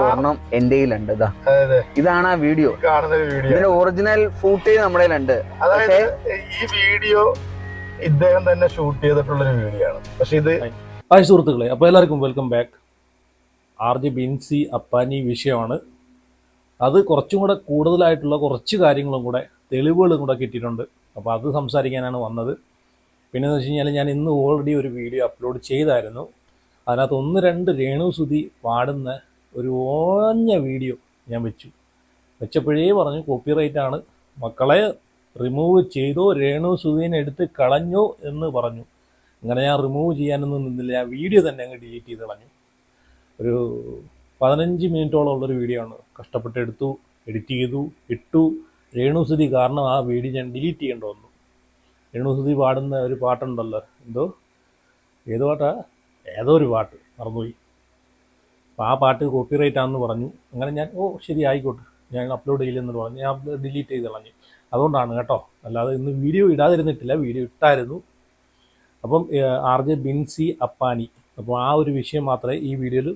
ഒരെണ്ണം എന്റെ കയ്യിലുണ്ട് ഇതാ. ഇതാണ് ആ വീഡിയോ. കാണുന്ന വീഡിയോ. ഇതിന്റെ ഒറിജിനൽ ഫൂട്ടേജ് നമ്മുടെ കയ്യിലുണ്ട്. അതായത് ഈ വീഡിയോ ഇദ്ദേഹം തന്നെ ഷൂട്ട് ചെയ്തിട്ടുള്ള ഒരു വീഡിയോ ആണ്. പക്ഷെ ഇത് ഹായ് സുഹൃത്തുക്കളെ. അപ്പോൾ എല്ലാവർക്കും welcome back R J Binsi Appani വിഷയമാണ്. അത് കുറച്ചും കൂടെ കൂടുതലായിട്ടുള്ള കുറച്ച് കാര്യങ്ങളും കൂടെ തെളിവുകളും കൂടെ കിട്ടിയിട്ടുണ്ട്. അപ്പോൾ അത് സംസാരിക്കാനാണ് വന്നത്. പിന്നെ എന്ന് വെച്ച് കഴിഞ്ഞാൽ ഞാൻ ഇന്ന് ഓൾറെഡി ഒരു വീഡിയോ അപ്ലോഡ് ചെയ്തായിരുന്നു. അതിനകത്ത് ഒന്ന് രണ്ട് രേണു സുധി പാടുന്ന ഒരു ഓഞ്ഞ വീഡിയോ ഞാൻ വെച്ചു. വെച്ചപ്പോഴേ പറഞ്ഞു കോപ്പിറൈറ്റ് ആണ്. മക്കളെ റിമൂവ് ചെയ്തോ രേണു സുധീനെ എടുത്ത് കളഞ്ഞോ എന്ന് പറഞ്ഞു. അങ്ങനെ ഞാൻ റിമൂവ് ചെയ്യാനൊന്നും നിന്നില്ല. ഞാൻ വീഡിയോ തന്നെ അങ്ങ് ഡിലീറ്റ് ചെയ്ത് കളഞ്ഞു. ഒരു പതിനഞ്ച് മിനിറ്റോളം ഉള്ളൊരു വീഡിയോ ആണ്. കഷ്ടപ്പെട്ട് എടുത്തു എഡിറ്റ് ചെയ്തു ഇട്ടു. രേണുസുതി കാരണം ആ വീഡിയോ ഞാൻ ഡിലീറ്റ് ചെയ്യേണ്ട വന്നു. രേണുസുതി പാടുന്ന ഒരു പാട്ടുണ്ടല്ലോ. എന്തോ? ഏത് പാട്ടാ? ഏതോ ഒരു പാട്ട്. മറന്നുപോയി. അപ്പോൾ ആ പാട്ട് കോപ്പിറൈറ്റ് ആണെന്ന് പറഞ്ഞു. അങ്ങനെ ഞാൻ ഓ ശരി ആയിക്കോട്ടെ. ഞാൻ അപ്ലോഡ് ചെയ്യില്ലെന്ന് പറഞ്ഞു. ഞാൻ ഡിലീറ്റ് ചെയ്ത് കളഞ്ഞു. അതുകൊണ്ടാണ് കേട്ടോ. അല്ലാതെ ഇന്ന് വീഡിയോ ഇടാതിരുന്നിട്ടില്ല. വീഡിയോ ഇട്ടായിരുന്നു. അപ്പം ആർ ജെ ബിൻസി അപ്പാനി. അപ്പോൾ ആ ഒരു വിഷയം മാത്രമേ ഈ വീഡിയോയിൽ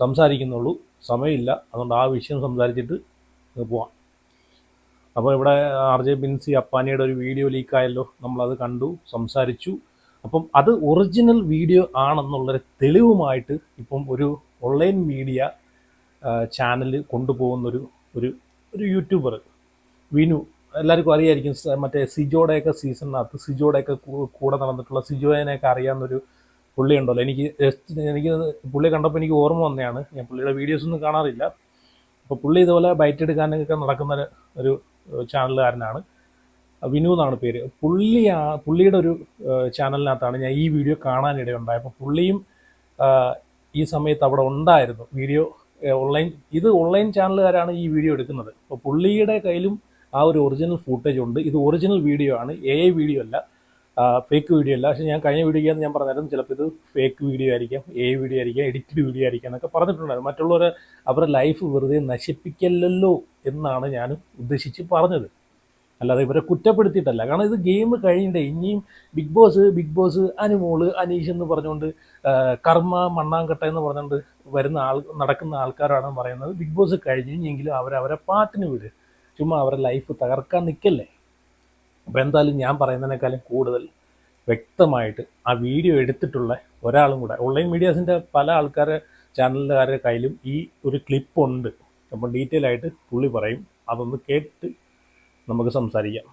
സംസാരിക്കുന്നുള്ളൂ. സമയമില്ല. അതുകൊണ്ട് ആ വിഷയം സംസാരിച്ചിട്ട് പോവാം. അപ്പോൾ ഇവിടെ ആർ ജെ ബിൻസി അപ്പാനിയുടെ ഒരു വീഡിയോ ലീക്കായല്ലോ നമ്മളത് കണ്ടു സംസാരിച്ചു. അപ്പം അത് ഒറിജിനൽ വീഡിയോ ആണെന്നുള്ളൊരു തെളിവുമായിട്ട് ഇപ്പം ഒരു ഓൺലൈൻ മീഡിയ ചാനൽ കൊണ്ടുപോകുന്നൊരു ഒരു ഒരു യൂട്യൂബർ വിനു എല്ലാവർക്കും അറിയായിരിക്കും മറ്റേ സിജോടെയൊക്കെ സീസണിനകത്ത് സിജോടെയൊക്കെ കൂടെ നടന്നിട്ടുള്ള സിജോയനെയൊക്കെ അറിയാവുന്നൊരു പുള്ളി ഉണ്ടല്ലോ എനിക്ക് എനിക്ക് പുള്ളിയെ കണ്ടപ്പോൾ എനിക്ക് ഓർമ്മ വന്നതാണ്. ഞാൻ പുള്ളിയുടെ വീഡിയോസ് ഒന്നും കാണാറില്ല. അപ്പോൾ പുള്ളി ഇതുപോലെ ബൈറ്റ് എടുക്കാനൊക്കെ നടക്കുന്ന ഒരു- ചാനലുകാരനാണ് വിനു എന്നാണ് പേര്. പുള്ളി പുള്ളിയുടെ ഒരു ചാനലിനകത്താണ് ഞാൻ ഈ വീഡിയോ കാണാനിടയുണ്ടായത്. അപ്പോൾ പുള്ളിയും ഈ സമയത്ത് അവിടെ ഉണ്ടായിരുന്നു വീഡിയോ ഓൺലൈൻ ഇത് ഓൺലൈൻ ചാനലുകാരാണ് ഈ വീഡിയോ എടുക്കുന്നത്. അപ്പോൾ പുള്ളിയുടെ കയ്യിലും ആ ഒരു ഒറിജിനൽ ഫൂട്ടേജ് ഉണ്ട്. ഇത് ഒറിജിനൽ വീഡിയോ ആണ്. എ വീഡിയോ അല്ല. ഫേക്ക് വീഡിയോ അല്ല. പക്ഷേ ഞാൻ കഴിഞ്ഞ വീഡിയോ ഞാൻ പറഞ്ഞായിരുന്നു ചിലപ്പോൾ ഇത് ഫേക്ക് വീഡിയോ ആയിരിക്കാം എ വീഡിയോ ആയിരിക്കാം എഡിറ്റഡ് വീഡിയോ ആയിരിക്കാം എന്നൊക്കെ പറഞ്ഞിട്ടുണ്ടായിരുന്നു. മറ്റുള്ളവരെ അവരുടെ ലൈഫ് വെറുതെ നശിപ്പിക്കല്ലല്ലോ എന്നാണ് ഞാൻ ഉദ്ദേശിച്ച് പറഞ്ഞത്. അല്ലാതെ ഇവരെ കുറ്റപ്പെടുത്തിയിട്ടല്ല. കാരണം ഇത് ഗെയിം കഴിയണ്ടേ ഇനിയും Big Boss Big Boss Anumol Aneesh എന്ന് പറഞ്ഞുകൊണ്ട് കർമ്മ മണ്ണാങ്കട്ട എന്ന് പറഞ്ഞുകൊണ്ട് വരുന്ന ആൾ നടക്കുന്ന ആൾക്കാരാണ് പറയുന്നത് ബിഗ് ബോസ് കഴിഞ്ഞെങ്കിലും അവരവരെ പാട്ടിന് വിട്. ചുമ്മാ അവരുടെ ലൈഫ് തകർക്കാൻ നിൽക്കല്ലേ അപ്പോൾ എന്തായാലും ഞാൻ പറയുന്നതിനേക്കാളും കൂടുതൽ വ്യക്തമായിട്ട് ആ വീഡിയോ എടുത്തിട്ടുള്ള ഒരാളും കൂടെ ഓൺലൈൻ മീഡിയാസിന്റെ പല ആൾക്കാരെ ചാനലുകാരുടെ കയ്യിലും ഈ ഒരു ക്ലിപ്പുണ്ട് അപ്പം ഡീറ്റെയിൽ ആയിട്ട് പുള്ളി പറയും. അതൊന്ന് കേട്ട് നമുക്ക് സംസാരിക്കാം.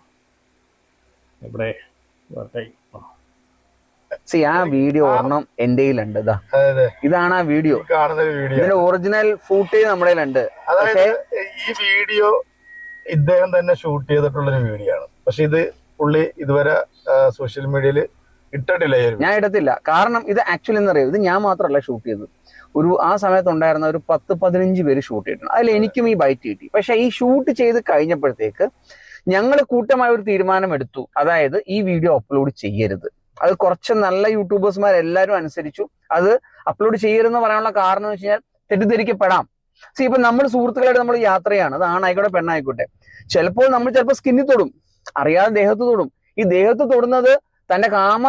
ഇവിടെ. ആ. സി ആ വീഡിയോ ഒരെണ്ണം എന്റെ കയ്യിലുണ്ട് ഇതാ ഇതാണ് ആ വീഡിയോ കാണുന്ന ഒരു വീഡിയോ ഇതിന്റെ ഒറിജിനൽ ഫൂട്ടേജ് നമ്മുടെ കയ്യിലുണ്ട്. അതായത് ഈ വീഡിയോ ഇദ്ദേഹം തന്നെ ഷൂട്ട് ചെയ്തിട്ടുള്ള ഒരു വീഡിയോ ആണ്. പക്ഷെ ഇത് പുള്ളി ഇതുവരെ സോഷ്യൽ മീഡിയയിൽ ഇട്ടിട്ടില്ല ഞാൻ ഇടത്തില്ല. കാരണം ഇത് ആക്ച്വലി എന്ന് അറിയാം. ഇത് ഞാൻ മാത്രമല്ല ഷൂട്ട് ചെയ്തത്. ഒരു ആ സമയത്ത് ഉണ്ടായിരുന്ന ഒരു പത്ത് പതിനഞ്ച് പേര് ഷൂട്ട് ചെയ്തിട്ടുണ്ട്. അതിൽ എനിക്കും ഈ ബൈറ്റ് കിട്ടി. പക്ഷെ ഈ ഷൂട്ട് ചെയ്ത് കഴിഞ്ഞപ്പോഴത്തേക്ക് ഞങ്ങൾ കൂട്ടമായ ഒരു തീരുമാനം എടുത്തു അതായത് ഈ വീഡിയോ അപ്ലോഡ് ചെയ്യരുത്. അത് കുറച്ച് നല്ല യൂട്യൂബേഴ്സ്മാർ എല്ലാവരും അനുസരിച്ചു അത് അപ്ലോഡ് ചെയ്യരുതെന്ന് പറയാനുള്ള കാരണം എന്ന് വെച്ച് കഴിഞ്ഞാൽ തെറ്റിദ്ധരിക്കപ്പെടാം. സി ഇപ്പൊ നമ്മൾ സുഹൃത്തുക്കളായിട്ട് നമ്മൾ യാത്രയാണ്. അത് ആണായിക്കോട്ടെ പെണ്ണായിക്കോട്ടെ. ചിലപ്പോൾ നമ്മൾ ചിലപ്പോൾ സ്കിന്നിൽ തൊടും. അറിയാതെ ദേഹത്ത് തൊടും. ഈ ദേഹത്ത് തൊടുന്നത് തന്റെ കാമ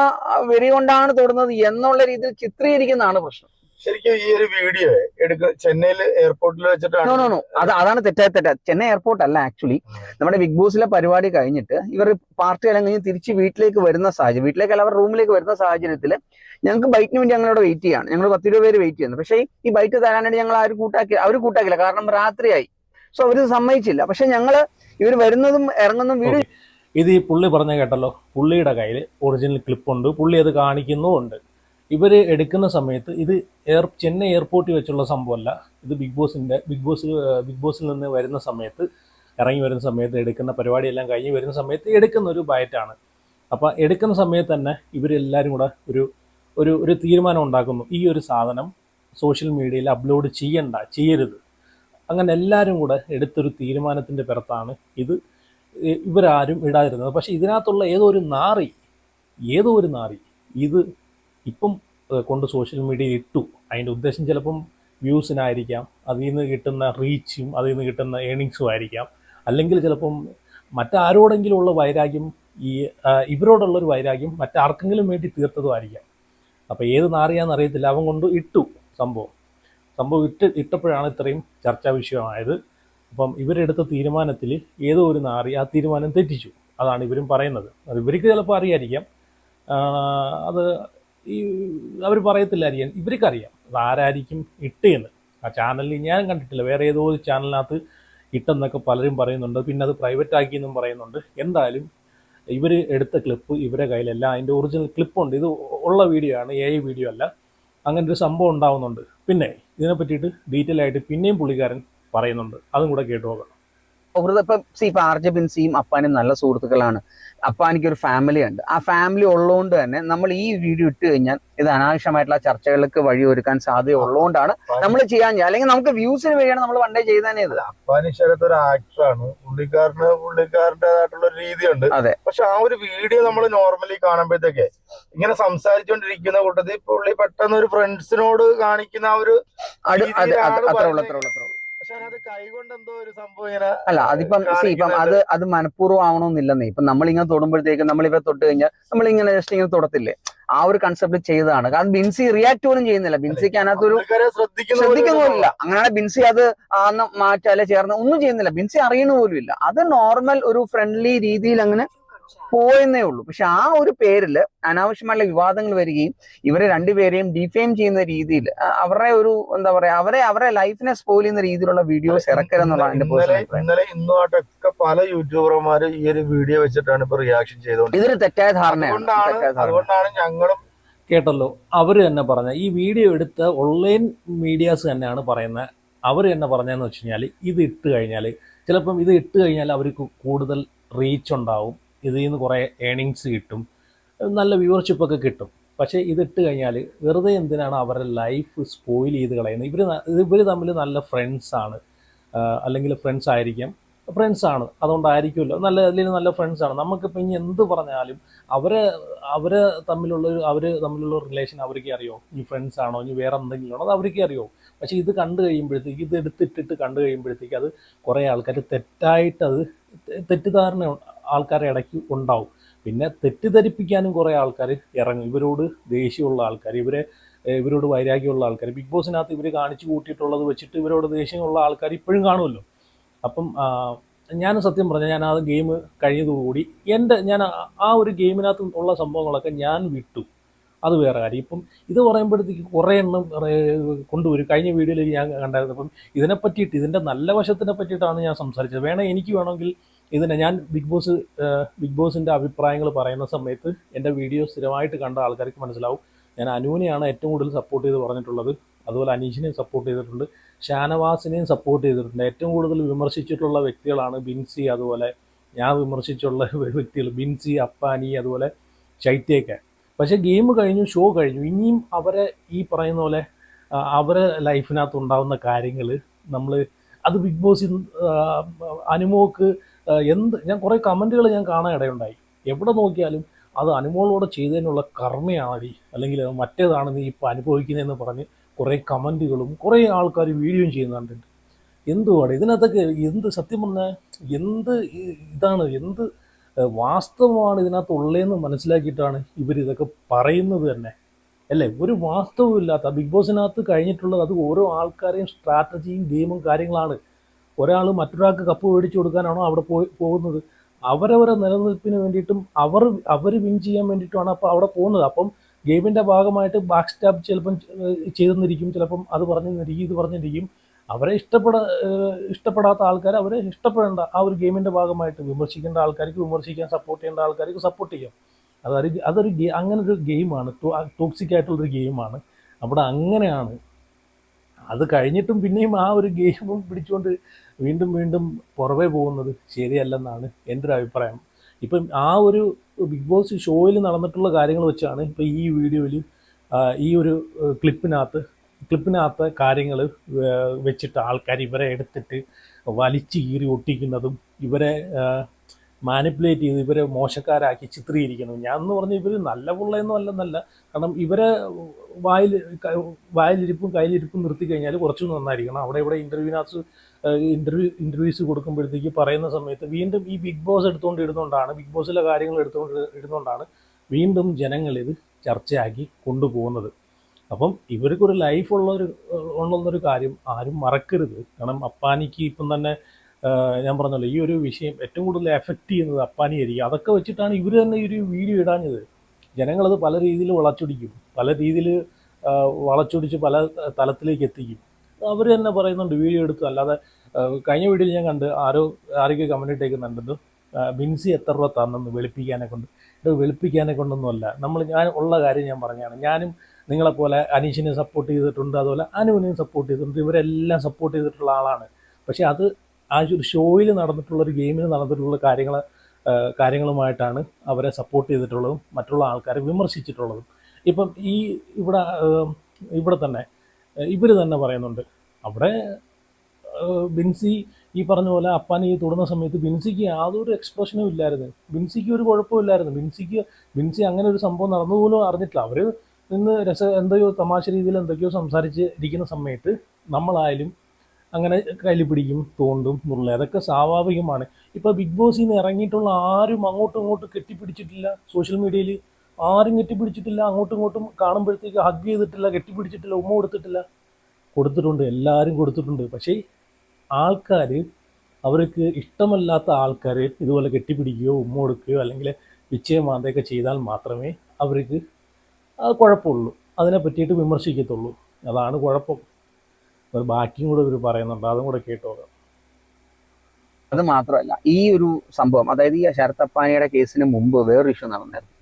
വെരി കൊണ്ടാണ് തൊടുന്നത് എന്നുള്ള രീതിയിൽ ചിത്രീകരിക്കുന്നതാണ് പ്രശ്നം. ശരിക്കും ഈ ഒരു വീഡിയോ എടുക്ക ചെന്നൈയിൽ എയർപോർട്ടിൽ വെച്ചിട്ടാണ് നോ നോ അത് അതാണ് തെറ്റായ തെറ്റാ ചെന്നൈ എയർപോർട്ട് അല്ല ആക്ച്വലി നമ്മുടെ ബിഗ് ബോസിലെ പരിപാടി കഴിഞ്ഞിട്ട് ഇവർ പാർട്ടി എല്ലാം കഴിഞ്ഞ് തിരിച്ച് വീട്ടിലേക്ക് വരുന്ന സാഹചര്യം വീട്ടിലേക്ക് അവർ റൂമിലേക്ക് വരുന്ന സാഹചര്യത്തിൽ ഞങ്ങൾക്ക് ബൈക്കിന് വേണ്ടി ഞങ്ങളോട് വെയിറ്റ് ചെയ്യാണ്. ഞങ്ങൾ പത്ത് ഇരുപത് പേര് വെയിറ്റ് ചെയ്യുന്നു. പക്ഷേ ഈ ബൈക്ക് തരാൻ വേണ്ടി ഞങ്ങൾ ആരും കൂട്ടാക്കി അവർ കൂട്ടാക്കില്ല. കാരണം രാത്രിയായി. സോ അവർ സമ്മതിച്ചില്ല. പക്ഷെ ഞങ്ങൾ ഇവർ വരുന്നതും ഇറങ്ങുന്നതും വീട് ഇത് ഈ പുള്ളി പറഞ്ഞ കേട്ടല്ലോ? പുള്ളിയുടെ കയ്യിൽ ഒറിജിനൽ ക്ലിപ്പുണ്ട് പുള്ളി അത് കാണിക്കുന്നുമുണ്ട്. ഇവർ എടുക്കുന്ന സമയത്ത് ഇത് എയർ ചെന്നൈ എയർപോർട്ടിൽ വെച്ചുള്ള സംഭവമല്ല. ഇത് ബിഗ് ബോസിന്റെ ബിഗ് ബോസ് ബിഗ് ബോസിൽ നിന്ന് വരുന്ന സമയത്ത് ഇറങ്ങി വരുന്ന സമയത്ത് എടുക്കുന്ന പരിപാടിയെല്ലാം കഴിഞ്ഞ് വരുന്ന സമയത്ത് എടുക്കുന്ന ഒരു ബയറ്റാണ്. അപ്പോൾ എടുക്കുന്ന സമയത്ത് തന്നെ ഇവരെല്ലാവരും കൂടെ ഒരു ഒരു ഒരു തീരുമാനം ഉണ്ടാക്കുന്നു. ഈ ഒരു സാധനം സോഷ്യൽ മീഡിയയിൽ അപ്ലോഡ് ചെയ്യണ്ട ചെയ്യരുത്. അങ്ങനെ എല്ലാവരും കൂടെ എടുത്തൊരു തീരുമാനത്തിന്റെ പുറത്താണ് ഇത്. ഇവരാരും ഇടാതിരുന്നത്. പക്ഷേ ഇതിനകത്തുള്ള ഏതോ ഒരു നാറി ഏതോ ഒരു നാറി ഇത് ഇപ്പം കൊണ്ട് സോഷ്യൽ മീഡിയയിൽ ഇട്ടു. അതിന്റെ ഉദ്ദേശം ചിലപ്പം വ്യൂസിനായിരിക്കാം അതിൽ നിന്ന് കിട്ടുന്ന റീച്ചും അതിൽ നിന്ന് കിട്ടുന്ന ഏണിങ്സും ആയിരിക്കാം. അല്ലെങ്കിൽ ചിലപ്പം മറ്റാരോടെങ്കിലും ഉള്ള വൈരാഗ്യം ഈ ഇവരോടുള്ളൊരു വൈരാഗ്യം മറ്റാർക്കെങ്കിലും വേണ്ടി തീർത്തതും ആയിരിക്കാം. അപ്പോൾ ഏത് നാറിയാന്ന് അറിയത്തില്ല. അവൻ കൊണ്ട് ഇട്ടു സംഭവം. സംഭവം ഇട്ട് ഇട്ടപ്പോഴാണ് ഇത്രയും ചർച്ചാ വിഷയമായത്. അപ്പം ഇവരെടുത്ത തീരുമാനത്തിൽ ഏതോ ഒരു നാറി ആ തീരുമാനം തെറ്റിച്ചു. അതാണ് ഇവരും പറയുന്നത്. അത് ഇവർക്ക് ചിലപ്പോൾ അറിയായിരിക്കാം. അത് ഈ അവർ പറയത്തില്ലായിരിക്കും ഇവർക്കറിയാം. അതാരായിരിക്കും ഇട്ടേന്ന്. ആ ചാനലിൽ ഞാൻ കണ്ടിട്ടില്ല. വേറെ ഏതോ ഒരു ചാനലിനകത്ത് ഇട്ടെന്നൊക്കെ പലരും പറയുന്നുണ്ട്. പിന്നെ അത് പ്രൈവറ്റ് ആക്കിയെന്നും പറയുന്നുണ്ട്. എന്തായാലും ഇവർ എടുത്ത ക്ലിപ്പ് ഇവരെ കയ്യിലല്ല. അതിന്റെ ഒറിജിനൽ ക്ലിപ്പുണ്ട്. ഇത് ഉള്ള വീഡിയോ ആണ് എ ഐ വീഡിയോ അല്ല. അങ്ങനെ ഒരു സംഭവം ഉണ്ടാവുന്നുണ്ട്. പിന്നെ ഇതിനെ പറ്റിയിട്ട് ഡീറ്റെയിൽ ആയിട്ട് പിന്നെയും പുള്ളിക്കാരൻ പറയുന്നുണ്ട്. അതും കൂടെ കേട്ടു നോക്കാം ഇപ്പൊ സി ഇപ്പൊ ആർജ ബിൻസിയും അപ്പാനും നല്ല സുഹൃത്തുക്കളാണ്. അപ്പാനിക്ക് ഒരു ഫാമിലി ഉണ്ട്. ആ ഫാമിലി ഉള്ളതുകൊണ്ട് തന്നെ നമ്മൾ ഈ വീഡിയോ ഇട്ട് കഴിഞ്ഞാൽ ഇത് അനാവശ്യമായിട്ടുള്ള ചർച്ചകൾക്ക് വഴിയൊരുക്കാൻ സാധ്യത ഉള്ളതുകൊണ്ടാണ് നമ്മൾ ചെയ്യാൻ അല്ലെങ്കിൽ നമുക്ക് വ്യൂസിന് വേണ്ടിയാണ് നമ്മൾ പണ്ടേ ചെയ്താനേ ഇത്. അപ്പാനിശ്വരത്ത് ഒരു ആക്ടറാണ് പുള്ളിക്കാരന് പുള്ളിക്കാരന്റെതായിട്ടുള്ള ഒരു രീതിയുണ്ട്. അതെ. പക്ഷെ ആ ഒരു വീഡിയോ നമ്മൾ നോർമലി കാണുമ്പോഴത്തേക്ക് ഇങ്ങനെ സംസാരിച്ചുകൊണ്ടിരിക്കുന്ന കൂട്ടത്തിൽ പുള്ളി പെട്ടെന്ന് ഒരു ഫ്രണ്ട്സിനോട് കാണിക്കുന്ന ആ ഒരു അത്രേ ഉള്ളൂ അത്രേ ഉള്ളു. അല്ല അതിപ്പം ഇപ്പം അത് അത് മനഃപൂർവം ആവണമെന്നില്ലെന്നേ. ഇപ്പം നമ്മളിങ്ങനെ തൊടുമ്പോഴത്തേക്കും നമ്മൾ ഇവ തൊട്ട് കഴിഞ്ഞാൽ നമ്മളിങ്ങനെ ജസ്റ്റ് ഇങ്ങനെ തൊടത്തില്ലേ? ആ ഒരു കൺസെപ്റ്റ് ചെയ്തതാണ്. കാരണം ബിൻസി റിയാക്ട് പോലും ചെയ്യുന്നില്ല. ബിൻസിക്ക് അതിനകത്തൊരു ശ്രദ്ധിക്കുന്ന ശ്രദ്ധിക്കുന്നില്ല അങ്ങനെയാണ് ബിൻസി അത് ആന്ന് മാറ്റാലെ ചേർന്ന് ഒന്നും ചെയ്യുന്നില്ല. ബിൻസി അറിയണ പോലും ഇല്ല അത് നോർമൽ ഒരു ഫ്രണ്ട്ലി രീതിയിൽ അങ്ങനെ പോയെന്നേ ഉള്ളൂ. പക്ഷെ ആ ഒരു പേരിൽ അനാവശ്യമായുള്ള വിവാദങ്ങൾ വരികയും ഇവരെ രണ്ടുപേരെയും ഡിഫെയിം ചെയ്യുന്ന രീതിയിൽ അവരുടെ ഒരു എന്താ പറയാ അവരെ അവരെ ലൈഫിനെ സ്പോയിൽ ചെയ്യുന്ന രീതിയിലുള്ള വീഡിയോസ് ഇറക്കരുതെന്നുള്ള എന്റെ ഇന്നലെ പേഴ്സണൽ അഭിപ്രായം. ഇന്നലെ ഇന്നുമായിട്ടൊക്കെ പല യൂട്യൂബർമാര് ഈ ഒരു വീഡിയോ വെച്ചിട്ടാണ് ഇപ്പൊ റിയാക്ഷൻ ചെയ്തത് ഇതൊരു തെറ്റായ ധാരണയാണ്. അതുകൊണ്ടാണ് അതുകൊണ്ടാണ് ഞങ്ങളും കേട്ടല്ലോ അവർ തന്നെ പറഞ്ഞ ഈ വീഡിയോ എടുത്ത ഓൺലൈൻ മീഡിയാസ് തന്നെയാണ് പറയുന്നത് അവർ തന്നെ പറഞ്ഞതെന്ന് വെച്ച് കഴിഞ്ഞാൽ ഇത് ഇട്ട് കഴിഞ്ഞാൽ ചിലപ്പം ഇത് ഇട്ട് കഴിഞ്ഞാൽ അവർക്ക് കൂടുതൽ റീച്ച് ഉണ്ടാവും. ഇതിൽ നിന്ന് കുറേ ഏണിങ്സ് കിട്ടും. നല്ല വ്യൂവർഷിപ്പൊക്കെ കിട്ടും. പക്ഷേ ഇത് ഇട്ട് കഴിഞ്ഞാൽ വെറുതെ എന്തിനാണ് അവരുടെ ലൈഫ് സ്പോയിൽ ചെയ്ത് കളയുന്നത്? ഇവർ ഇവർ തമ്മിൽ നല്ല ഫ്രണ്ട്സാണ് അല്ലെങ്കിൽ ഫ്രണ്ട്സ് ആയിരിക്കാം. ഫ്രണ്ട്സ് ആണ്. അതുകൊണ്ടായിരിക്കുമല്ലോ. നല്ല അല്ലെങ്കിൽ നല്ല ഫ്രണ്ട്സ് ആണ്. നമുക്കിപ്പോൾ ഇനി എന്ത് പറഞ്ഞാലും അവരെ അവരെ തമ്മിലുള്ള അവർ തമ്മിലുള്ള റിലേഷൻ അവർക്ക് അറിയോ? ഇനി ഫ്രണ്ട്സ് ആണോ? ഇനി വേറെ എന്തെങ്കിലും ആണോ അത് അവർക്ക് അറിയോ? പക്ഷേ ഇത് കണ്ടു കഴിയുമ്പോഴത്തേക്ക് ഇത് എടുത്തിട്ടിട്ട് കണ്ടു കഴിയുമ്പോഴത്തേക്ക് അത് കുറേ ആൾക്കാർ തെറ്റായിട്ട് അത് തെറ്റിദ്ധാരണ ആൾക്കാരുടെ ഇടയ്ക്ക് ഉണ്ടാവും. പിന്നെ തെറ്റിദ്ധരിപ്പിക്കാനും കുറേ ആൾക്കാർ ഇറങ്ങും. ഇവരോട് ദേഷ്യമുള്ള ആൾക്കാർ ഇവരെ ഇവരോട് വൈരാഗ്യമുള്ള ആൾക്കാർ ബിഗ് ബോസിനകത്ത് ഇവർ കാണിച്ചു കൂട്ടിയിട്ടുള്ളത് വെച്ചിട്ട് ഇവരോട് ദേഷ്യമുള്ള ആൾക്കാർ ഇപ്പോഴും കാണുമല്ലോ. അപ്പം ഞാൻ സത്യം പറഞ്ഞാൽ ഞാൻ ആ ഗെയിം കഴിഞ്ഞതോടുകൂടി എന്റെ ഞാൻ ആ- ഒരു ഗെയിമിനകത്ത് ഉള്ള സംഭവങ്ങളൊക്കെ ഞാൻ വിട്ടു. അത് വേറെ കാര്യം. ഇപ്പം ഇത് പറയുമ്പോഴത്തേക്ക് കുറേ എണ്ണം കൊണ്ടുവരും. കഴിഞ്ഞ വീഡിയോയിൽ ഞാൻ കണ്ടായിരുന്നു അപ്പം ഇതിനെ പറ്റിയിട്ട് ഇതിന്റെ നല്ല വശത്തിനെ പറ്റിയിട്ടാണ് ഞാൻ സംസാരിച്ചത്. വേണേ എനിക്ക് വേണമെങ്കിൽ ഇതിനെ ഞാൻ ബിഗ് ബോസ് ബിഗ് ബോസിന്റെ അഭിപ്രായങ്ങൾ പറയുന്ന സമയത്ത് എന്റെ വീഡിയോ സ്ഥിരമായിട്ട് കണ്ട ആൾക്കാർക്ക് മനസ്സിലാവും. ഞാൻ അനുവിനെയാണ് ഏറ്റവും കൂടുതൽ സപ്പോർട്ട് ചെയ്ത് പറഞ്ഞിട്ടുള്ളത്. അതുപോലെ അനീഷിനെയും സപ്പോർട്ട് ചെയ്തിട്ടുണ്ട്. ഷാനവാസിനെയും സപ്പോർട്ട് ചെയ്തിട്ടുണ്ട്. ഏറ്റവും കൂടുതൽ വിമർശിച്ചിട്ടുള്ള വ്യക്തികളാണ് ബിൻസി അതുപോലെ ഞാൻ വിമർശിച്ചുള്ള വ്യക്തികൾ ബിൻസി അപ്പാനി അതുപോലെ ചൈത്യയൊക്കെ. പക്ഷേ ഗെയിം കഴിഞ്ഞു ഷോ കഴിഞ്ഞു. ഇനിയും അവരെ ഈ പറയുന്ന പോലെ അവരെ ലൈഫിനകത്ത് ഉണ്ടാകുന്ന കാര്യങ്ങൾ നമ്മൾ അത് ബിഗ് ബോസ് അനുമോക്ക് എന്ത് ഞാൻ കുറേ കമന്റുകൾ ഞാൻ കാണാൻ ഇടയുണ്ടായി. എവിടെ നോക്കിയാലും അത് അനുമോളോട് ചെയ്തതിനുള്ള കർമ്മയാണ് അല്ലെങ്കിൽ മറ്റേതാണ് നീ ഇപ്പോൾ അനുഭവിക്കുന്നതെന്ന് പറഞ്ഞ് കുറേ കമന്റുകളും കുറേ ആൾക്കാർ വീഡിയോയും ചെയ്യുന്നുണ്ട് എന്തുവാണ് ഇതിനകത്തൊക്കെ എന്ത് സത്യം പറഞ്ഞാൽ എന്ത് ഇതാണ്? എന്ത് വാസ്തവമാണ് ഇതിനകത്ത് ഉള്ളതെന്ന് മനസ്സിലാക്കിയിട്ടാണ് ഇവർ ഇതൊക്കെ പറയുന്നത് തന്നെ. അല്ലേ? ഒരു വാസ്തവവും ഇല്ലാത്ത ബിഗ് ബോസിനകത്ത് കഴിഞ്ഞിട്ടുള്ളത് അത് ഓരോ ആൾക്കാരെയും സ്ട്രാറ്റജിയും ഗെയിമും കാര്യങ്ങളാണ്. ഒരാൾ മറ്റൊരാൾക്ക് കപ്പ് മേടിച്ചു കൊടുക്കാനാണോ അവിടെ പോയി പോകുന്നത്? അവരവരെ നിലനിൽപ്പിന് വേണ്ടിയിട്ടും അവർ അവർ വിൻ ചെയ്യാൻ വേണ്ടിയിട്ടുമാണ് അപ്പോൾ അവിടെ പോകുന്നത്. അപ്പം ഗെയിമിന്റെ ഭാഗമായിട്ട് ബാക്ക് സ്റ്റാബ് ചിലപ്പം ചെയ്തെന്നിരിക്കും. ചിലപ്പം അത് പറഞ്ഞിരിക്കും ഇത് പറഞ്ഞിരിക്കും. അവരെ ഇഷ്ടപ്പെട ഇഷ്ടപ്പെടാത്ത ആൾക്കാർ അവരെ ഇഷ്ടപ്പെടേണ്ട ആ ഒരു ഗെയിമിന്റെ ഭാഗമായിട്ട് വിമർശിക്കേണ്ട ആൾക്കാർക്ക് വിമർശിക്കാൻ സപ്പോർട്ട് ചെയ്യേണ്ട ആൾക്കാർക്ക് സപ്പോർട്ട് ചെയ്യാം. അതൊരു അതൊരു അങ്ങനെ ഒരു ഗെയിമാണ്. ടോക്സിക് ആയിട്ടുള്ളൊരു ഗെയിമാണ്. അവിടെ അങ്ങനെയാണ് അത് കഴിഞ്ഞിട്ടും പിന്നെയും ആ ഒരു ഗെയിമും പിടിച്ചുകൊണ്ട് വീണ്ടും വീണ്ടും പുറവേ പോകുന്നത് ശരിയല്ലെന്നാണ് എന്റെ ഒരു അഭിപ്രായം. ഇപ്പം ആ ഒരു ബിഗ് ബോസ് ഷോയിൽ നടന്നിട്ടുള്ള കാര്യങ്ങൾ വെച്ചാണ് ഇപ്പം ഈ വീഡിയോയിൽ ഈ ഒരു ക്ലിപ്പിനകത്ത് ക്ലിപ്പിനകത്ത് കാര്യങ്ങൾ വെച്ചിട്ട് ആൾക്കാർ ഇവരെ എടുത്തിട്ട് വലിച്ചു കീറി ഒട്ടിക്കുന്നതും ഇവരെ മാനിപ്പുലേറ്റ് ചെയ്ത് ഇവരെ മോശക്കാരാക്കി ചിത്രീകരിക്കുന്നത് ഞാൻ എന്ന് പറഞ്ഞാൽ ഇവർ നല്ല പിള്ളയൊന്നും അല്ലെന്നല്ല. കാരണം ഇവരെ വായിൽ വായിലിരിപ്പും കയ്യിലിരിപ്പും നിർത്തി കഴിഞ്ഞാൽ കുറച്ചും നന്നായിരിക്കണം. അവിടെ ഇവിടെ ഇന്റർവ്യൂവിനകത്ത് ഇന്റർവ്യൂ ഇന്റർവ്യൂസ് കൊടുക്കുമ്പോഴത്തേക്ക് പറയുന്ന സമയത്ത് വീണ്ടും ഈ ബിഗ് ബോസ് എടുത്തുകൊണ്ട് ഇടുന്നതുകൊണ്ടാണ് ബിഗ് ബോസിലെ കാര്യങ്ങൾ എടുത്തുകൊണ്ട് ഇടുന്നതുകൊണ്ടാണ് വീണ്ടും ജനങ്ങൾ ഇത് ചർച്ചയാക്കി കൊണ്ടുപോകുന്നത്. അപ്പം ഇവർക്കൊരു ലൈഫ് ഉള്ളൊരു ഉള്ളൊരു കാര്യം ആരും മറക്കരുത്. കാരണം അപ്പാനിക്ക് ഇപ്പം തന്നെ ഞാൻ പറഞ്ഞല്ലോ ഈ ഒരു വിഷയം ഏറ്റവും കൂടുതൽ എഫക്റ്റ് ചെയ്യുന്നത് അപ്പാനിയായിരിക്കും. അതൊക്കെ വെച്ചിട്ടാണ് ഇവർ തന്നെ ഈ ഒരു വീഡിയോ ഇടാഞ്ഞത്. ജനങ്ങളത് പല രീതിയിൽ വളച്ചൊടിക്കും. പല രീതിയിൽ വളച്ചൊടിച്ച് പല തലത്തിലേക്ക് എത്തിക്കും. അവർ തന്നെ പറയുന്നുണ്ട് വീഡിയോ എടുത്തു. അല്ലാതെ കഴിഞ്ഞ വീഡിയോയിൽ ഞാൻ കണ്ട് ആരോ ആരൊക്കെ കമന്റ് ഇട്ടേക്കുന്നുണ്ടെന്ന് ബിൻസി എത്ര രൂപ തന്നെന്ന് വെളുപ്പിക്കാനെ കൊണ്ട്. ഇത് വെളുപ്പിക്കാനെ കൊണ്ടൊന്നുമല്ല. നമ്മൾ ഞാൻ ഉള്ള കാര്യം ഞാൻ പറഞ്ഞാണ് ഞാനും നിങ്ങളെപ്പോലെ അനീഷിനെ സപ്പോർട്ട് ചെയ്തിട്ടുണ്ട്. അതുപോലെ അനുവിനെയും സപ്പോർട്ട് ചെയ്തിട്ടുണ്ട്. ഇവരെല്ലാം സപ്പോർട്ട് ചെയ്തിട്ടുള്ള ആളാണ്. പക്ഷേ അത് ആ ഒരു ഷോയിൽ നടന്നിട്ടുള്ള ഒരു ഗെയിമിൽ നടന്നിട്ടുള്ള കാര്യങ്ങൾ കാര്യങ്ങളുമായിട്ടാണ് അവരെ സപ്പോർട്ട് ചെയ്തിട്ടുള്ളതും മറ്റുള്ള ആൾക്കാരെ വിമർശിച്ചിട്ടുള്ളതും. ഇപ്പം ഈ ഇവിടെ ഇവിടെ തന്നെ ഇവർ തന്നെ പറയുന്നുണ്ട്. അവിടെ ബിൻസി ഈ പറഞ്ഞ പോലെ അപ്പാൻ ഈ തൊടുന്ന സമയത്ത് ബിൻസിക്ക് യാതൊരു എക്സ്പ്രഷനും ഇല്ലായിരുന്നു. ബിൻസിക്ക് ഒരു കുഴപ്പമില്ലായിരുന്നു ബിൻസിക്ക് ബിൻസി അങ്ങനെ ഒരു സംഭവം നടന്നു പോലും അറിഞ്ഞിട്ടില്ല. അവർ നിന്ന് രസ എന്തൊക്കെയോ തമാശ രീതിയിൽ എന്തൊക്കെയോ സംസാരിച്ച് ഇരിക്കുന്ന സമയത്ത് നമ്മളായാലും അങ്ങനെ കയ്യിൽ പിടിക്കും തോണ്ടും മുള്ള അതൊക്കെ സ്വാഭാവികമാണ്. ഇപ്പോൾ ബിഗ് ബോസിൽ നിന്ന് ഇറങ്ങിയിട്ടുള്ള ആരും അങ്ങോട്ടും ഇങ്ങോട്ടും കെട്ടിപ്പിടിച്ചിട്ടില്ല. സോഷ്യൽ മീഡിയയിൽ ആരും കെട്ടിപ്പിടിച്ചിട്ടില്ല. അങ്ങോട്ടും ഇങ്ങോട്ടും കാണുമ്പോഴത്തേക്ക് ഹഗ് ചെയ്തിട്ടില്ല കെട്ടിപ്പിടിച്ചിട്ടില്ല ഉമ്മ കൊടുത്തിട്ടില്ല. കൊടുത്തിട്ടുണ്ട്. എല്ലാവരും കൊടുത്തിട്ടുണ്ട്. പക്ഷേ ആൾക്കാർ അവർക്ക് ഇഷ്ടമല്ലാത്ത ആൾക്കാർ ഇതുപോലെ കെട്ടിപ്പിടിക്കുകയോ ഉമ്മ കൊടുക്കുകയോ അല്ലെങ്കിൽ വിച്ചയം മാന്തയൊക്കെ ചെയ്താൽ മാത്രമേ അവർക്ക് കുഴപ്പമുള്ളൂ. അതിനെ പറ്റിയിട്ട് വിമർശിക്കത്തുള്ളൂ. അതാണ് കുഴപ്പം. അത് ബാക്കിയും കൂടെ ഇവർ പറയുന്നുണ്ട്. അതും കൂടെ കേട്ടോ അത് മാത്രമല്ല ഈ ഒരു സംഭവം അതായത് ഈ ശരത്തപ്പാനിയുടെ കേസിന് മുമ്പ് വേറൊരു ഇഷ്യൂ നടന്നായിരുന്നു.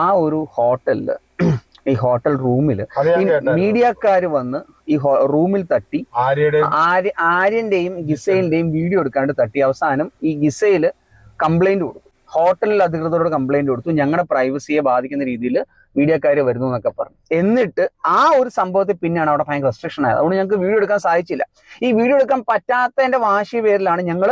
ആ ഒരു ഹോട്ടലിൽ ഈ ഹോട്ടൽ റൂമിൽ മീഡിയക്കാര് മീഡിയക്കാർ വന്ന് ഈ റൂമിൽ തട്ടി ആര്യന്റെയും ഗിസയിലിന്റെയും വീഡിയോ എടുക്കാണ്ട് തട്ടി. അവസാനം ഈ ഗിസയിൽ കംപ്ലൈന്റ് കൊടുത്തു. ഹോട്ടലിൽ അധികൃതരോട് കംപ്ലൈന്റ് കൊടുത്തു. ഞങ്ങളുടെ പ്രൈവസിയെ ബാധിക്കുന്ന രീതിയിൽ മീഡിയക്കാർ വരുന്നു എന്നൊക്കെ പറഞ്ഞു. എന്നിട്ട് ആ ഒരു സംഭവത്തിൽ പിന്നെയാണ് അവിടെ ഭയങ്കര റെസ്ട്രിക്ഷൻ ആയത്. അതുകൊണ്ട് ഞങ്ങൾക്ക് വീഡിയോ എടുക്കാൻ സാധിച്ചില്ല. ഈ വീഡിയോ എടുക്കാൻ പറ്റാത്തതിന്റെ വാശി പേരിലാണ് ഞങ്ങൾ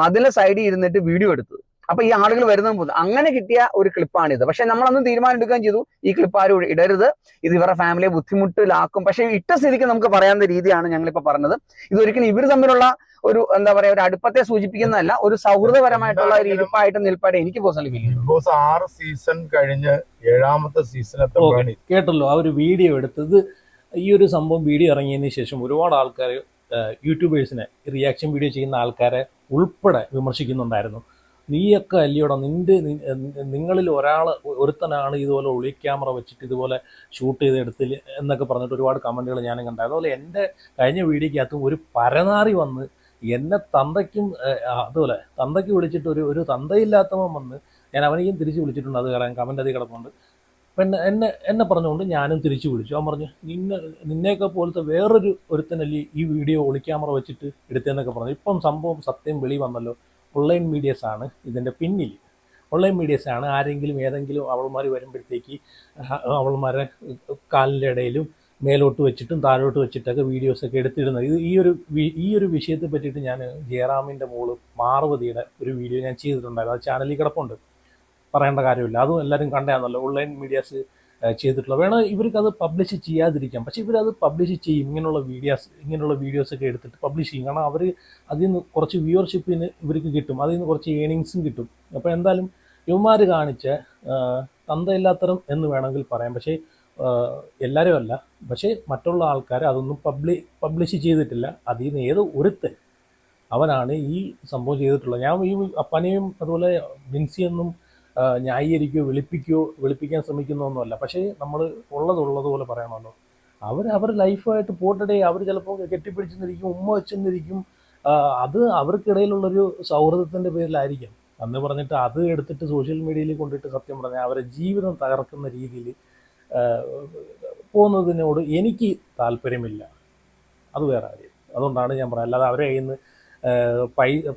മതിലെ സൈഡിൽ ഇരുന്നിട്ട് വീഡിയോ എടുത്തത്. അപ്പൊ ഈ ആളുകൾ വരുന്ന പോകുന്നത് അങ്ങനെ കിട്ടിയ ഒരു ക്ലിപ്പാണിത് പക്ഷെ നമ്മളന്ന് തീരുമാനം എടുക്കുകയും ചെയ്തു. ഈ ക്ലിപ്പ് ആരും ഇടരുത്. ഇത് ഇവരുടെ ഫാമിലിയെ ബുദ്ധിമുട്ടിലാക്കും. പക്ഷെ ഇട്ട സ്ഥിതിക്ക് നമുക്ക് പറയാവുന്ന രീതിയാണ് ഞങ്ങളിപ്പോ പറഞ്ഞത്. ഇത് ഇതൊരിക്കലും ഇവർ തമ്മിലുള്ള ഒരു എന്താ പറയാ ഒരു അടുപ്പത്തെ സൂചിപ്പിക്കുന്നതല്ല ഒരു സൗഹൃദപരമായിട്ടുള്ള ഒരു ഇരിപ്പായിട്ട് നിൽപ്പാടെ എനിക്ക് പേഴ്സണലി ഫീൽ ബിഗ് ബോസ് ആറ് സീസൺ കഴിഞ്ഞ് ഏഴാമത്തെ സീസൺ കേട്ടല്ലോ ആ ഒരു വീഡിയോ എടുത്തത്. ഈ ഒരു സംഭവം വീഡിയോ ഇറങ്ങിയതിന് ശേഷം ഒരുപാട് ആൾക്കാർ യൂട്യൂബേഴ്സിനെ റിയാക്ഷൻ വീഡിയോ ചെയ്യുന്ന ആൾക്കാരെ ഉൾപ്പെടെ വിമർശിക്കുന്നുണ്ടായിരുന്നു. നീയൊക്കെ അല്ലയോടാ നിന്റെ നി- നി- നിങ്ങളിൽ ഒരാൾ ഒരുത്തനാണ് ഇതുപോലെ ഒളി ക്യാമറ വെച്ചിട്ട് ഇതുപോലെ ഷൂട്ട് ചെയ്ത് എടുത്തിൽ എന്നൊക്കെ പറഞ്ഞിട്ട് ഒരുപാട് കമന്റുകൾ ഞാനും കണ്ടത് അതുപോലെ എന്റെ കഴിഞ്ഞ വീഡിയോക്കകത്തും ഒരു പരനാറി വന്ന് എന്നെ തന്തയ്ക്കും അതുപോലെ തന്തയ്ക്ക് വിളിച്ചിട്ട് ഒരു ഒരു തന്തയില്ലാത്തവൻ വന്ന് ഞാൻ അവനെയും തിരിച്ച് വിളിച്ചിട്ടുണ്ട്. അത് കാരണം കമന്റ് അതി കിടപ്പുണ്ട്. പിന്നെ എന്നെ എന്നെ എന്നെ പറഞ്ഞുകൊണ്ട് ഞാനും തിരിച്ചു വിളിച്ചു. അവൻ പറഞ്ഞു നിന്നെ നിന്നെയൊക്കെ പോലത്തെ വേറൊരു ഒരുത്തനല്ലേ ഈ വീഡിയോ ഒളിക്യാമറ വെച്ചിട്ട് എടുത്തതെന്നൊക്കെ പറഞ്ഞു. ഇപ്പം സംഭവം സത്യം വെളി വന്നല്ലോ. ഓൺലൈൻ മീഡിയസ് ആണ് ഇതിന്റെ പിന്നിൽ ഓൺലൈൻ മീഡിയസ് ആണ് ആരെങ്കിലും ഏതെങ്കിലും അവൾമാർ വരുമ്പോഴത്തേക്ക് അവൾമാരെ കാലിന്റെ ഇടയിലും മേലോട്ട് വെച്ചിട്ടും താഴോട്ട് വെച്ചിട്ടൊക്കെ വീഡിയോസൊക്കെ എടുത്തിടുന്നത്. ഇത് ഈ ഒരു ഈ ഒരു വിഷയത്തെ പറ്റിയിട്ട് ഞാൻ ജയറാമിന്റെ മോൾ പാർവതിയുടെ ഒരു വീഡിയോ ഞാൻ ചെയ്തിട്ടുണ്ടായിരുന്നു. അത് ചാനലിൽ കിടപ്പുണ്ട്. പറയേണ്ട കാര്യമില്ല. അതും എല്ലാവരും കണ്ടതാണല്ലോ. ഓൺലൈൻ മീഡിയാസ് ചെയ്തിട്ടുള്ള വേണം ഇവർക്ക് അത് പബ്ലിഷ് ചെയ്യാതിരിക്കാം പക്ഷെ ഇവരത് പബ്ലിഷ് ചെയ്യും. ഇങ്ങനെയുള്ള വീഡിയോസ് ഇങ്ങനെയുള്ള വീഡിയോസ് ഒക്കെ എടുത്തിട്ട് പബ്ലിഷ് ചെയ്യും. കാരണം അവർ അതിൽ നിന്ന് കുറച്ച് വ്യൂവർഷിപ്പിന് ഇവർക്ക് കിട്ടും. അതിൽ നിന്ന് കുറച്ച് ഏണിങ്സും കിട്ടും. അപ്പോൾ എന്തായാലും യുവമാർ കാണിച്ച തന്തയില്ലാത്തരം എന്ന് വേണമെങ്കിൽ പറയാം. പക്ഷേ എല്ലാവരും അല്ല. പക്ഷേ മറ്റുള്ള ആൾക്കാർ അതൊന്നും പബ്ലി പബ്ലിഷ് ചെയ്തിട്ടില്ല. അതിൽ നിന്ന് ഏത് ഒരുത്തൻ അവനാണ് ഈ സംഭവം ചെയ്തിട്ടുള്ളത്. ഞാൻ ഈ അപ്പനെയും അതുപോലെ ബിൻസിയൊന്നും ന്യായീകരിക്കുകയോ വിളിപ്പിക്കുകയോ വിളിപ്പിക്കാൻ ശ്രമിക്കുന്നൊന്നുമല്ല. പക്ഷേ നമ്മൾ ഉള്ളത് ഉള്ളതുപോലെ പറയണമല്ലോ. അവർ അവർ ലൈഫായിട്ട് പോട്ടടേ അവർ ചിലപ്പോൾ കെട്ടിപ്പിടിച്ചെന്നിരിക്കും ഉമ്മ വെച്ചെന്നിരിക്കും അത് അവർക്കിടയിലുള്ളൊരു സൗഹൃദത്തിന്റെ പേരിലായിരിക്കാം. അന്ന് പറഞ്ഞിട്ട് അത് എടുത്തിട്ട് സോഷ്യൽ മീഡിയയിൽ കൊണ്ടിട്ട് സത്യം പറഞ്ഞാൽ അവരെ ജീവിതം തകർക്കുന്ന രീതിയിൽ പോകുന്നതിനോട് എനിക്ക് താല്പര്യമില്ല. അത് വേറെ കാര്യം. അതുകൊണ്ടാണ് ഞാൻ പറയുന്നത് അല്ലാതെ അവരെ കയ്യിൽ നിന്ന്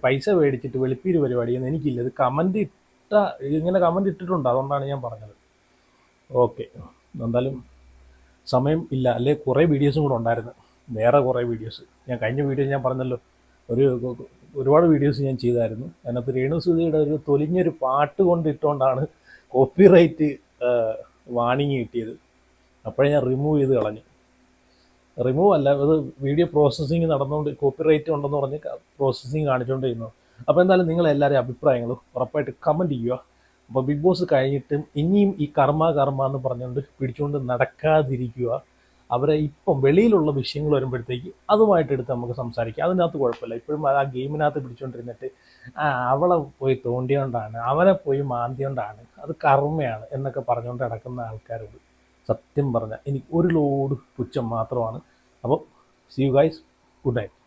പൈസ മേടിച്ചിട്ട് വെളുപ്പീര് പരിപാടിയെന്ന് എനിക്കില്ല. ഇത് കമന്റ് ഇട്ട ഇങ്ങനെ കമന്റ് ഇട്ടിട്ടുണ്ട്. അതുകൊണ്ടാണ് ഞാൻ പറഞ്ഞത്. ഓക്കെ എന്തായാലും സമയം ഇല്ല. അല്ലെ? കുറേ വീഡിയോസും കൂടെ ഉണ്ടായിരുന്നു. വേറെ കുറേ വീഡിയോസ് ഞാൻ കഴിഞ്ഞ വീഡിയോ ഞാൻ പറഞ്ഞല്ലോ. ഒരു ഒരുപാട് വീഡിയോസ് ഞാൻ ചെയ്തായിരുന്നു. അതിനകത്ത് രേണുസുതിയുടെ ഒരു തൊലിഞ്ഞൊരു പാട്ട് കൊണ്ടിട്ടുകൊണ്ടാണ് കോപ്പിറൈറ്റ് വാണിങ് കിട്ടിയത്. അപ്പോഴേ ഞാൻ റിമൂവ് ചെയ്ത് കളഞ്ഞു. റിമൂവ് അല്ല അത് വീഡിയോ പ്രോസസ്സിങ് നടന്നുകൊണ്ട് കോപ്പിറൈറ്റ് ഉണ്ടെന്ന് പറഞ്ഞ് പ്രോസസ്സിങ് കാണിച്ചുകൊണ്ടിരുന്നു അപ്പോൾ എന്തായാലും നിങ്ങൾ എല്ലാവരും അഭിപ്രായങ്ങളും ഉറപ്പായിട്ട് കമന്റ് ചെയ്യുക. അപ്പോൾ ബിഗ് ബോസ് കഴിഞ്ഞിട്ടും ഇനിയും ഈ കർമ്മ കർമ്മ എന്ന് പറഞ്ഞുകൊണ്ട് പിടിച്ചുകൊണ്ട് നടക്കാതിരിക്കുക. അവരെ ഇപ്പം വെളിയിലുള്ള വിഷയങ്ങൾ വരുമ്പോഴത്തേക്ക് അതുമായിട്ട് എടുത്ത് നമുക്ക് സംസാരിക്കാം. അതിനകത്ത് കുഴപ്പമില്ല. ഇപ്പോഴും ആ ഗെയിമിനകത്ത് പിടിച്ചുകൊണ്ടിരുന്നിട്ട് അവളെ പോയി തോണ്ടിയോണ്ടാണ് അവനെ പോയി മാന്തിയോണ്ടാണ് അത് കർമ്മയാണ് എന്നൊക്കെ പറഞ്ഞുകൊണ്ട് നടക്കുന്ന ആൾക്കാരോട് സത്യം പറഞ്ഞാൽ എനിക്ക് ഒരു ലോഡ് പുച്ഛം മാത്രമാണ്. അപ്പോൾ see you guys good night